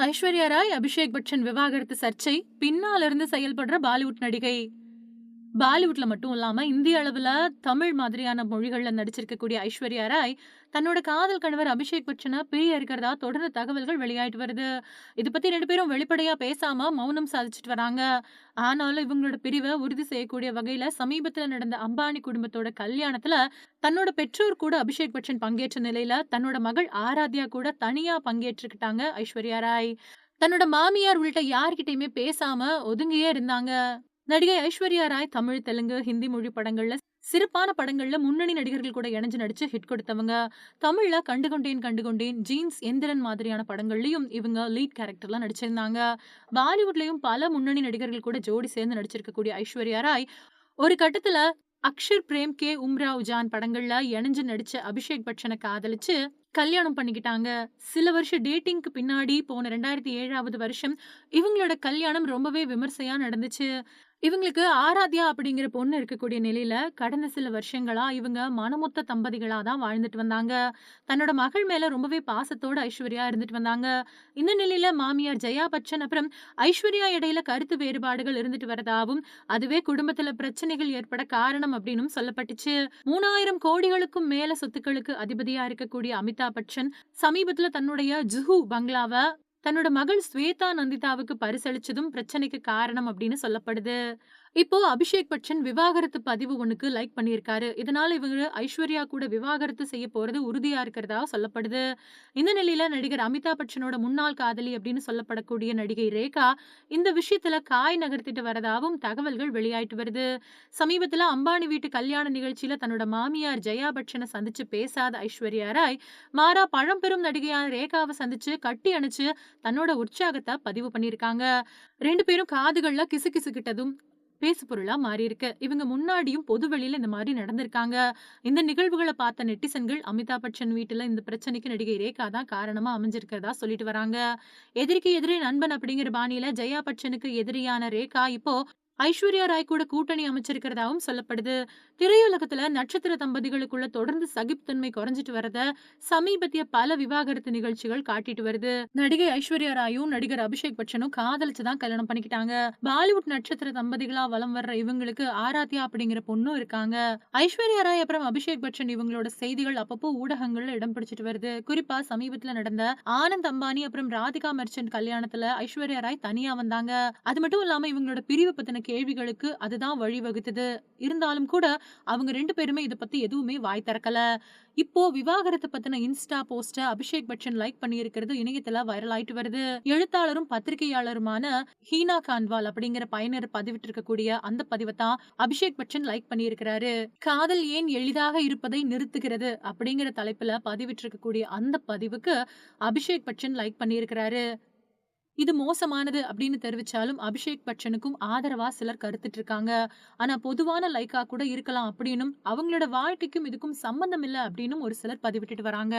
ஐஸ்வர்யா ராய் அபிஷேக் பச்சன் விவாகரத்து சர்ச்சை பின்னாலிருந்து செயல்படுற பாலிவுட் நடிகை. பாலிவுட்ல மட்டும் இல்லாம இந்திய அளவுல தமிழ் மாதிரியான மொழிகள்ல நடிச்சிருக்கக்கூடிய ஐஸ்வர்யா ராய் தன்னோட காதல் கணவர் அபிஷேக் பச்சனை பிரிய இருக்கிறதா தொடர்ந்து தகவல்கள் வெளியாயிட்டு வருது. இது பத்தி ரெண்டு பேரும் வெளிப்படையா பேசாம மௌனம் சாதிச்சிட்டு வராங்க. ஆனாலும் இவங்களோட பிரிவை உறுதி செய்யக்கூடிய வகையில சமீபத்துல நடந்த அம்பானி குடும்பத்தோட கல்யாணத்துல தன்னோட பெற்றோர் கூட அபிஷேக் பச்சன் பங்கேற்ற நிலையில தன்னோட மகள் ஆராத்யா கூட தனியா பங்கேற்றுக்கிட்டாங்க ஐஸ்வர்யா ராய். தன்னோட மாமியார் உள்ளிட்ட யார்கிட்டயுமே பேசாம ஒதுங்கியே இருந்தாங்க. நடிகை ஐஸ்வர்யா ராய் தமிழ் தெலுங்கு ஹிந்தி மொழி படங்கள்ல சிறப்பான படங்கள்ல முன்னணி நடிகர்கள் கூட இணைஞ்சு நடிச்சு ஹிட் கொடுத்தவங்க. தமிழ்ல கண்டுகொண்டேன் கண்டுகொண்டேன் ஜீன்ஸ் எந்திரன் மாதிரியான படங்கள்லயும் இவங்க லீட் கேரக்டர்லாம் நடிச்சிருந்தாங்க. பாலிவுட்லயும் பல முன்னணி நடிகர்கள் கூட ஜோடி சேர்ந்து நடிச்சிருக்கக்கூடிய ஐஸ்வர்யா ராய் ஒரு கட்டத்துல அக்ஷர் பிரேம் கே. உம்ரா ஜான் படங்கள்ல இணைஞ்சு நடிச்ச அபிஷேக் பச்சனை காதலிச்சு கல்யாணம் பண்ணிக்கிட்டாங்க. சில வருஷம் டேட்டிங்க்கு பின்னாடி போன ரெண்டாயிரத்தி ஏழாவது வருஷம் இவங்களோட கல்யாணம் ரொம்பவே விமர்சையா நடந்துச்சு. இவங்களுக்கு ஆராத்யா அப்படிங்கிற பொண்ணு இருக்கக்கூடிய நிலையில கடந்த சில வருஷங்களா இவங்க மனமொத்த தம்பதிகளா தான் வாழ்ந்துட்டு வந்தாங்க. தன்னோட மகள் மேல ரொம்பவே பாசத்தோட ஐஸ்வர்யா இருந்துட்டு வந்தாங்க. இந்த நிலையில மாமியார் ஜெயா பச்சன் அப்புறம் ஐஸ்வர்யா இடையில கருத்து வேறுபாடுகள் இருந்துட்டு வரதாவும் அதுவே குடும்பத்துல பிரச்சனைகள் ஏற்பட காரணம் அப்படின்னு சொல்லப்பட்டுச்சு. மூணாயிரம் கோடிகளுக்கும் மேல சொத்துக்களுக்கு அதிபதியா இருக்கக்கூடிய அமிதாப் பச்சன் சமீபத்துல தன்னுடைய ஜுஹு பங்களாவை தன்னோட மகள் ஸ்வேதா நந்திதாவுக்கு பரிசளிச்சதும் பிரச்சனைக்கு காரணம் அப்படின்னு சொல்லப்படுது. இப்போ அபிஷேக் பச்சன் விவாகரத்து பதிவு ஒண்ணுக்கு லைக் பண்ணியிருக்காரு. இதனால இவங்க ஐஸ்வர்யா கூட விவாகரத்து செய்ய போறது உறுதியா இருக்கிறதா சொல்லப்படுது. இந்த நிலையில நடிகர் அமிதாப் பச்சனோட முன்னாள் காதலி அப்படின்னு சொல்லப்படக்கூடிய நடிகை ரேகா இந்த விஷயத்துல காய் நகர்த்திட்டு வரதாவும் தகவல்கள் வெளியாயிட்டு வருது. சமீபத்துல அம்பானி வீட்டு கல்யாண நிகழ்ச்சியில தன்னோட மாமியார் ஜெயா பச்சனை சந்திச்சு பேசாத ஐஸ்வர்யா ராய் மாறா பழம்பெரும் நடிகையான ரேகாவை சந்திச்சு கட்டி அணைச்சு தன்னோட உற்சாகத்தை பதிவு பண்ணியிருக்காங்க. ரெண்டு பேரும் காதுகள்ல கிசு கிசுகிட்டதும் பேசு பொருளா மாறி இருக்கு இவங்க முன்னாடியும் பொது வெளியில இந்த மாதிரி நடந்திருக்காங்க. இந்த நிகழ்வுகளை பார்த்த நெட்டிசன்கள் அமிதாப் பச்சன் வீட்டுல இந்த பிரச்சனைக்கு நடிகை ரேகா தான் காரணமா அமைஞ்சிருக்கிறதா சொல்லிட்டு வராங்க. எதிரிக்கு எதிரி நண்பன் அப்படிங்கிற பாணியில ஜெயா பச்சனுக்கு எதிரியான ரேகா இப்போ ஐஸ்வர்யா ராய் கூட கூட்டணி அமைச்சிருக்கிறதாவும் சொல்லப்படுது. திரையுலகத்துல நட்சத்திர தம்பதிகளுக்குள்ள தொடர்ந்து சகிப்புத்தன்மை குறைஞ்சிட்டு வரத சமீபத்திய பல விவாகரத்து நிகழ்ச்சிகள் காட்டிட்டு வருது. நடிகை ஐஸ்வர்யா ராயும் நடிகர் அபிஷேக் பச்சனும் காதலிச்சுதான் கல்யாணம் பண்ணிக்கிட்டாங்க. பாலிவுட் நட்சத்திர தம்பதிகளா வலம் வர்ற இவங்களுக்கு ஆராத்யா அப்படிங்கிற பொண்ணும் இருக்காங்க. ஐஸ்வர்யா ராய் அப்புறம் அபிஷேக் பச்சன் இவங்களோட செய்திகள் அப்பப்போ ஊடகங்கள்ல இடம் பிடிச்சிட்டு வருது. குறிப்பா சமீபத்துல நடந்த ஆனந்த் அம்பானி அப்புறம் ராதிகா மெர்ச்சன்ட் கல்யாணத்துல ஐஸ்வர்யா ராய் தனியா வந்தாங்க. அது மட்டும் இல்லாம இவங்களோட பிரிவு பத்தின கேள்விகளுக்கு அதுதான் வழிவகுத்தது. இருந்தாலும் கூட அவங்க ரெண்டு பேருமே இதை பத்தி எதுவுமே வாய் திறக்கல. இப்போ விவாகரத்து பத்தின இன்ஸ்டா போஸ்ட அபிஷேக் பச்சன் லைக் பண்ணியிருக்கிறது இணையத்துல வைரல் ஆயிட்டு வருது. எழுத்தாளரும் பத்திரிகையாளருமான ஹீனா கான்வால் அப்படிங்கிற பயனர் பதிவிட்டு இருக்கக்கூடிய அந்த பதிவை தான் அபிஷேக் பச்சன் லைக் பண்ணியிருக்கிறாரு. காதல் ஏன் எளிதாக இருப்பதை நிறுத்துகிறது அப்படிங்கிற தலைப்புல பதிவிட்டு இருக்கக்கூடிய அந்த பதிவுக்கு அபிஷேக் பச்சன் லைக் பண்ணியிருக்கிறாரு. இது மோசமானது அப்படின்னு தெரிவிச்சாலும் அபிஷேக் பச்சனுக்கும் ஆதரவா சிலர் கருத்துட்டு இருக்காங்க ஆனா பொதுவான லைக்கா கூட இருக்கலாம் அப்படின்னும் அவங்களோட வாழ்க்கைக்கும் இதுக்கும் சம்பந்தம் இல்லை அப்படின்னும் ஒரு சிலர் பதிவிட்டுட்டு வராங்க.